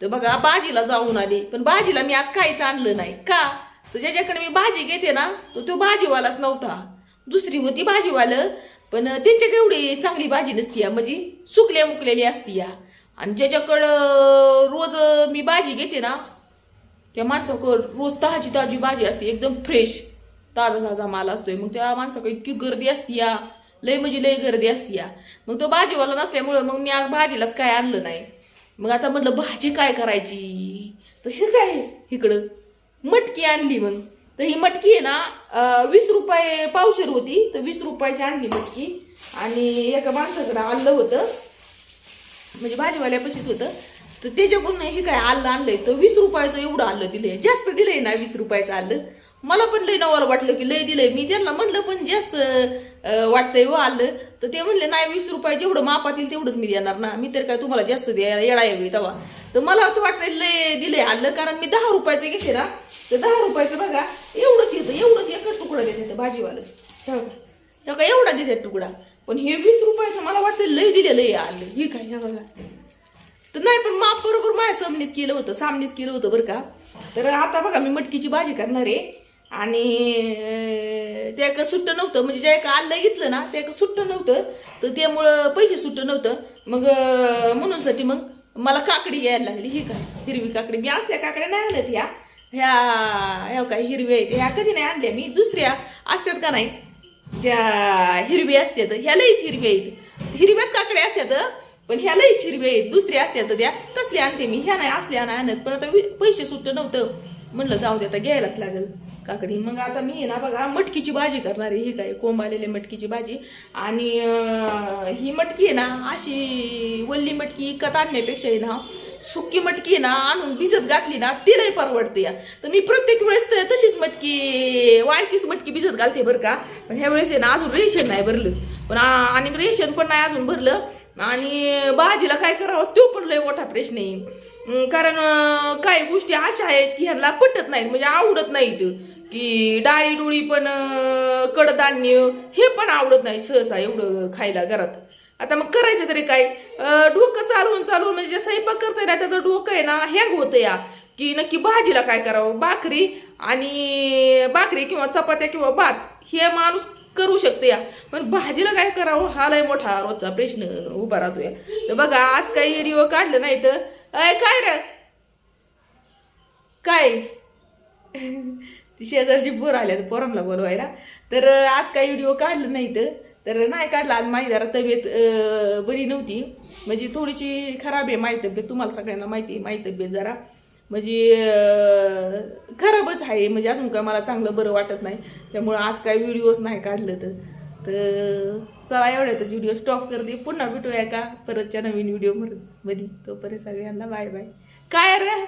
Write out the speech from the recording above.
तर बघा भाजीला जाऊन आली. पण भाजीला मी आज काहीच आणलं नाही. का? तर ज्याच्याकडे मी भाजी घेते ना तर तो भाजीवालाच नव्हता. दुसरी होती भाजीवालं पण त्यांच्याकडे एवढी चांगली भाजी नसती या म्हणजे सुकल्या मुकलेली असती या. आणि ज्याच्याकडं रोज मी भाजी घेते ना त्या माणसाकडं रोज ताजी ताजी भाजी असते एकदम फ्रेश ताजा ताजा माल असतोय. मग त्या माणसाकडे इतकी गर्दी असती या. लय म्हणजे लय गर्दी असती या. मग तो भाजीवाला नसल्यामुळं मग मी आज भाजीलाच काय आणलं नाही. मग आता म्हटलं भाजी काय करायची? तशी काय इकडं मटकी आणली मग तर ही मटकी आहे ना वीस रुपये पावशेर होती. तर वीस रुपयाची आणली मटकी. आणि एका माणसाकडं आणलं होतं. म्हणजे भाजीवाल्यापाशीच होतं. तर त्याच्याकडून हे काय आलं आणलंय. तर वीस रुपयाचं एवढं आलं दिलंय. जास्त दिलंय ना वीस रुपयाचं आलं. मला पण लय नवाला वाटलं की लय दिलंय. मी त्यांना म्हणलं पण जास्त वाटतंय व आलं. तर ते म्हणले नाही वीस रुपये जेवढं मापात येईल तेवढंच मी देणार ना. मी तर काय तुम्हाला जास्त द्यायला येडा यावी तेव्हा तर मला तर वाटतंय लय दिलंय आलं. कारण मी दहा रुपयाचं घेते ना. तर दहा रुपयाचं बघा एवढंच येतं एवढंच एकच तुकडा देते भाजीवालं. हे का हे एवढा देते तुकडा. पण हे वीस रुपयाचं मला वाटतं लय दिलेलं आहे आलं. हे काय हे बघा. तर नाही पण माप बरोबर माझ्या सामनेच केलं होतं सामनेच केलं होतं बरं का. तर आता बघा मी मटकीची भाजी करणार आहे. आणि ते एक सुट्ट नव्हतं. म्हणजे ज्या एका आलं घेतलं ना ते एका सुट्ट नव्हतं. तर त्यामुळं पैसे सुट्ट नव्हतं. मग म्हणूनसाठी मग मला काकडी यायला लागली. ही काय हिरवी काकडी. मी असल्या काकड्या नाही आणत ह्या. ह्या ह्या काय हिरव्या आहेत. ह्या कधी नाही आणल्या मी. दुसऱ्या असतात का नाही? ज्या हिरवी असतात. ह्या लईच हिरव्या आहेत. हिरव्याच काकड्या असतात. पण ह्या लईच हिरव्या आहेत. दुसऱ्या असतात त्या. तसल्या आणते मी. ह्या नाही असल्या नाही आणत. पण आता पैसे सुट्ट नव्हतं. म्हणलं जाऊ दे आता घ्यायलाच लागेल. काकडी. मग आता मी ना बघा मटकीची भाजी करणार आहे. ही काय कोंब आलेली मटकीची भाजी. आणि ही मटकी आहे ना अशी वल्ली मटकी इकत आणण्यापेक्षा आहे ना सुकी मटकी ना आणून भिजत घातली ना तिलाही परवडते या. तर मी प्रत्येक वेळेस तर तशीच मटकी वाडकीच मटकी भिजत घालते बरं का. पण ह्या वेळेस आहे ना अजून रेशन नाही भरलं. पण आणि रेशन पण नाही अजून भरलं. आणि भाजीला काय करावं तो पण लय मोठा प्रश्न आहे. कारण काही गोष्टी अशा आहेत की ह्यांना पटत नाहीत म्हणजे आवडत नाहीत. की डाळी डुळी पण कडधान्य हे पण आवडत नाही सहसा एवढं खायला घरात. आता मग करायचं तरी काय? डोकं चालवून चालवून म्हणजे जे स्वयंपाक करतोय ना त्याचं डोकं आहे ना हँग होतं या. की नक्की भाजीला काय करावं? भाकरी आणि भाकरी किंवा चपात्या किंवा भात हे माणूस करू शकते या. पण भाजीला काय करावं? हा लय मोठा रोजचा प्रश्न उभा राहतोय. तर बघा आज काही व्हिडिओ काढलं नाही तर काय र? काय? ती शेजारची पोर आल्या तर पोरांना बोलवायला. तर आज काय व्हिडिओ काढलं नाही तर तर नाही काढला. आज माझी जरा तब्येत बरी नव्हती. म्हणजे थोडीशी खराब आहे माझी तब्येत. तुम्हाला सगळ्यांना माहिती आहे माझी तब्येत जरा. म्हणजे खराबच आहे. म्हणजे अजून काय मला चांगलं बरं वाटत नाही. त्यामुळं आज काय व्हिडिओच नाही काढलं तर. तर चला एवढ्यातच व्हिडिओ स्टॉप करते. पुन्हा भेटूया का? परतच्या नवीन व्हिडिओमध्ये तोपर्यंत सगळ्यांना बाय बाय काय रे?